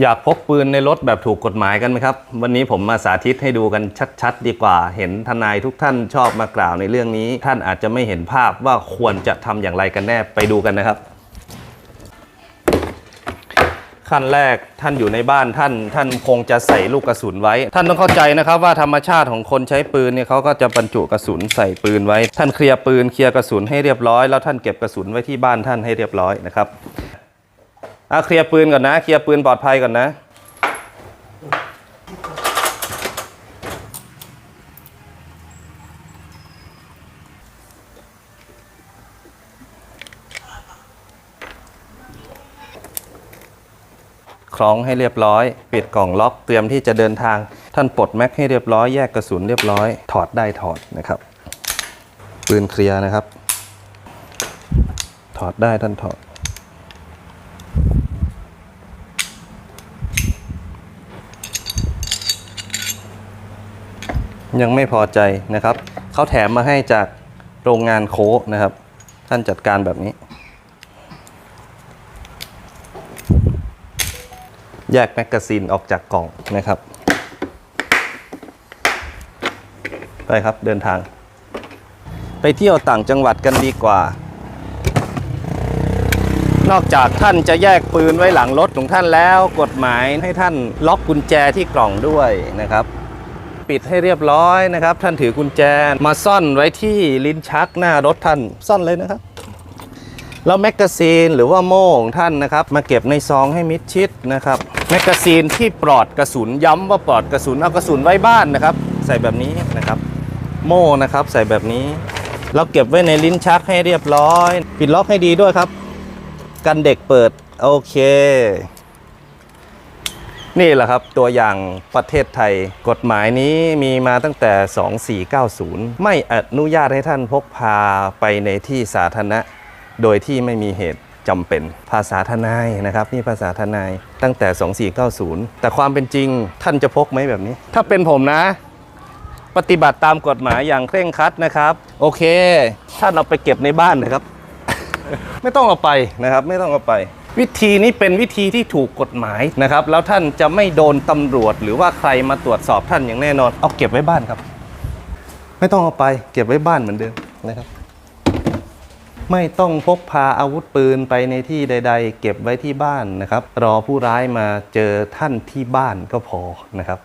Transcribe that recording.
อยากพกปืนในรถแบบถูกกฎหมายกันไหมครับ วันนี้ผมมาสาธิตให้ดูกันชัดๆ ดีกว่า เห็นทนายทุกท่านชอบมากล่าวในเรื่องนี้ ท่านอาจจะไม่เห็นภาพว่าควรจะทำอย่างไรกันแน่ไปดูกันนะครับ ขั้นแรกท่านอยู่ในบ้านท่าน ท่านคงจะใส่ลูกกระสุนไว้ ท่านต้องเข้าใจนะครับว่าธรรมชาติของคนใช้ปืนเนี่ยเขาก็จะบรรจุกระสุนใส่ปืนไว้ ท่านเคลียร์ปืนเคลียร์กระสุนให้เรียบร้อยแล้วท่านเก็บกระสุนไว้ที่บ้านท่านให้เรียบร้อยนะครับ อะเคลียร์ปืนก่อนนะ เคลียร์ปืนปลอดภัยก่อนนะคล้องให้เรียบร้อย ปิดกล่องล็อกเตรียมที่จะเดินทาง ท่านปลดแม็กให้เรียบร้อยแยกกระสุนเรียบร้อย ถอดได้ถอดนะครับ ปืนเคลียร์นะครับ ถอดได้ท่านถอด ยังไม่พอใจนะครับเขาแถมมาให้จากโรงงานโคนะครับ ท่านจัดการแบบนี้ แยกแมกกาซีนออกจากกล่องนะครับ ไปครับเดินทาง ไปเที่ยวต่างจังหวัดกันดีกว่า นอกจากท่านจะแยกปืนไว้หลังรถของท่านแล้ว กฎหมายให้ท่านล็อกกุญแจที่กล่องด้วยนะครับ ปิดให้เรียบร้อยนะครับ ท่านถือกุญแจมาซ่อนไว้ที่ลิ้นชักหน้ารถท่านซ่อนเลยนะครับแล้วแมกกาซีนหรือว่าโม่ของท่านนะครับ มาเก็บในซองให้มิดชิดนะครับแมกกาซีนที่ปลอดกระสุนย้ำว่าปลอดกระสุนเอากระสุนไว้บ้านนะครับ ใส่แบบนี้นะครับ โม่นะครับใส่แบบนี้เราเก็บไว้ในลิ้นชักให้เรียบร้อย ปิดล็อกให้ดีด้วยครับ กันเด็กเปิด โอเค นี่แหละครับตัวอย่างประเทศไทย กฎหมายนี้มีมาตั้งแต่ 2490 ไม่อนุญาตให้ท่านพกพาไปในที่สาธารณะ โดยที่ไม่มีเหตุจำเป็นภาษาทนายนะครับ นี่ภาษาทนายตั้งแต่ 2490 แต่ความเป็นจริงท่านจะพกไหมแบบนี้ ถ้าเป็นผมนะ ปฏิบัติตามกฎหมายอย่างเคร่งครัดนะครับ โอเค ท่านเอาไปเก็บในบ้านนะครับ ไม่ต้องเอาไปนะครับ ไม่ต้องเอาไป วิธีนี้เป็นวิธีที่ถูกกฎหมายนะครับ แล้วท่านจะไม่โดนตำรวจ หรือว่าใครมาตรวจสอบท่านอย่างแน่นอน เอาเก็บไว้บ้านครับ ไม่ต้องเอาไปเก็บไว้บ้านเหมือนเดิมนะครับ ไม่ต้องพกพาอาวุธปืนไปในที่ใด ๆ เก็บไว้ที่บ้านนะครับ รอผู้ร้ายมาเจอท่านที่บ้านก็พอนะครับ